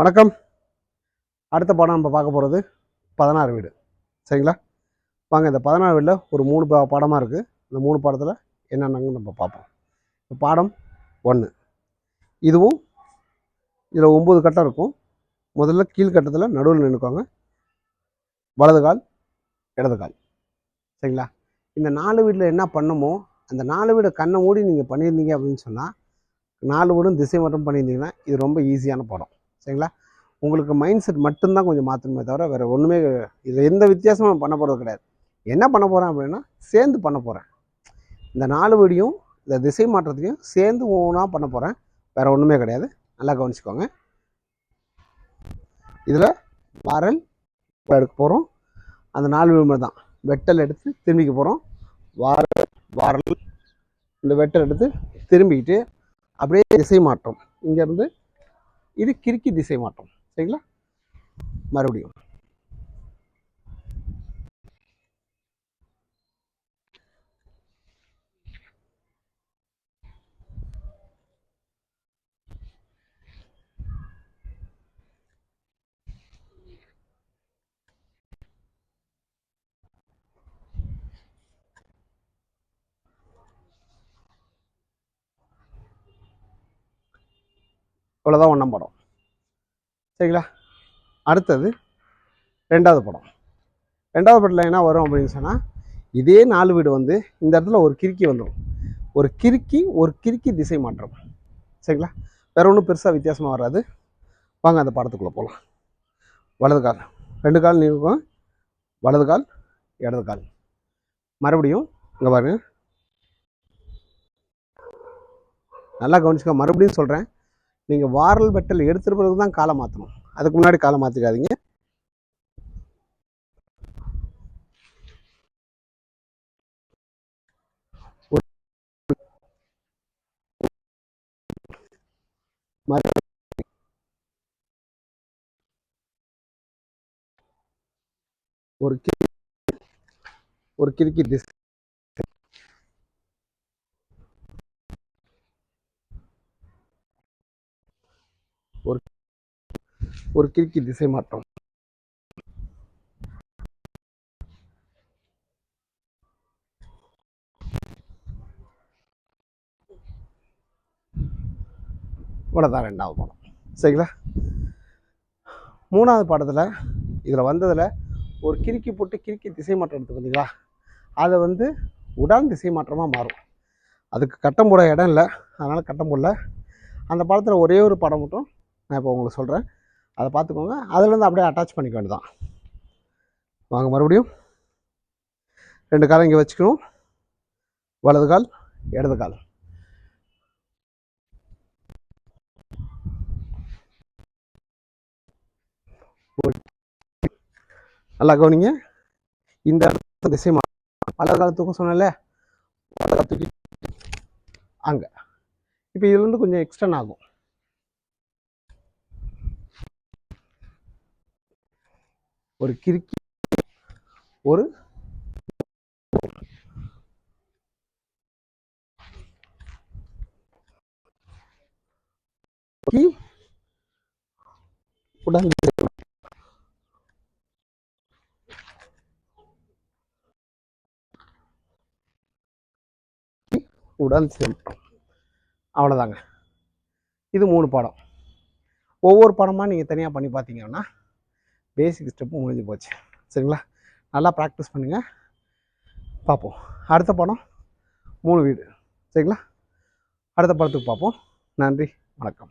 வணக்கம். அடுத்த படம் நம்ம பார்க்க போகிறது பதினாறு வீடு. சரிங்களா? வாங்க இந்த பதினாறு வீடில் ஒரு மூணு பா படமாக இருக்குது இந்த மூணு படத்தில் என்னென்னங்க நம்ம பார்ப்போம். இப்போ பாடம் ஒன்று இதுவும் இதில் ஒம்பது கட்டம் இருக்கும். முதல்ல கீழ்கட்டத்தில் நடுவில் நின்றுக்கோங்க வலது கால் இடது கால். சரிங்களா? இந்த நாலு வீட்டில் என்ன பண்ணுமோ அந்த நாலு வீடை கண்ணை மூடி நீங்கள் பண்ணியிருந்தீங்க அப்படின்னு சொன்னால் நாலு வீடும் திசை மட்டும் பண்ணியிருந்தீங்கன்னா இது ரொம்ப ஈஸியான படம். சரிங்களா? உங்களுக்கு மைண்ட் செட் மட்டும்தான் கொஞ்சம் மாற்றணுமே தவிர வேறு ஒன்றுமே இதில் எந்த வித்தியாசமும் பண்ண போகிறது கிடையாது. என்ன பண்ண போகிறேன் அப்படின்னா சேர்ந்து பண்ண போகிறேன் இந்த நாலு வீடியும் இந்த திசை மாற்றத்தையும் சேர்ந்து ஒவ்வொன்றா பண்ண போகிறேன் வேறு ஒன்றுமே கிடையாது. நல்லா கவனிச்சுக்கோங்க. இதில் வாரல் எடுக்க போகிறோம் அந்த நாலு விளிம்பு தான் வெட்டல் எடுத்து திரும்பிக்க போகிறோம் வாரல் வாரல். இந்த வெட்டல் எடுத்து திரும்பிக்கிட்டு அப்படியே திசை மாற்றம். இங்கேருந்து இது கிறுக்கி திசை மாற்றம். சரிங்களா? மறுபடியும். இவ்வளோதான் ஒன்றாம் படம். சரிங்களா? அடுத்தது ரெண்டாவது படம். ரெண்டாவது படத்தில் என்ன வரும் அப்படின்னு சொன்னால் இதே நாலு வீடு வந்து இந்த இடத்துல ஒரு கிறுக்கி வந்துடும் ஒரு கிறுக்கி ஒரு கிறுக்கி திசை மாற்றம். சரிங்களா? வேற ஒன்றும் பெருசாக வித்தியாசமாக வராது. வாங்க அந்த படத்துக்குள்ளே போகலாம் வலது கால். ரெண்டு கால் நீக்கும். வலது கால் இடது கால். மறுபடியும் இங்கே பாருங்க. நல்லா கவனிச்சுக்க மறுபடியும் சொல்கிறேன் நீங்கள் வாரல் பெட்டல் எடுத்துகிற பிறகு தான் காலை மாற்றணும் அதுக்கு முன்னாடி காலை மாற்றிடாதீங்க ஒரு ஒரு கிரிக்கி டிஸ் ஒரு ஒரு கிறுக்கி திசை மாற்றம். இவ்வளோதான் ரெண்டாவது படம். சரிங்களா? மூணாவது படத்தில் இதில் வந்ததில் ஒரு கிறுக்கி போட்டு கிறுக்கி திசை மாற்றம் எடுத்து பார்த்தீங்களா அதை வந்து உடான் திசை மாற்றமாக மாறும். அதுக்கு கட்டம் போட இடம் இல்லை. அதனால் கட்டம் போடல. அந்த படத்தில் ஒரே ஒரு படம் மட்டும் நான் இப்போ உங்களுக்கு சொல்கிறேன் அதை பார்த்துக்கோங்க. அதுலேருந்து அப்படியே அட்டாச் பண்ணிக்க வேண்டியதான் வாங்க மறுபடியும். ரெண்டு காலம் இங்கே வச்சுக்கணும். வலது கால் இடது கால். நல்லா கவனிங்க. இந்த இடத்துல திசை வலது கால தூக்கம் சொன்னேன்ல. வலது தூக்கி அங்கே. இப்போ இதுலேருந்து கொஞ்சம் எக்ஸ்டன் ஆகும். ஒரு கிறுக்கி ஒரு உடல் உடன் செல்லும் அவ்வளோதாங்க இது மூணு படம். ஒவ்வொரு படமாக நீங்கள் தனியாக பண்ணி பார்த்தீங்கன்னா பேசிக் ஸ்டெப்பு முடிஞ்சு போச்சு. சரிங்களா? நல்லா ப்ராக்டிஸ் பண்ணுங்கள் பார்ப்போம். அடுத்த படம் மூணு வீடு. சரிங்களா? அடுத்த படத்துக்கு பார்ப்போம். நன்றி. வணக்கம்.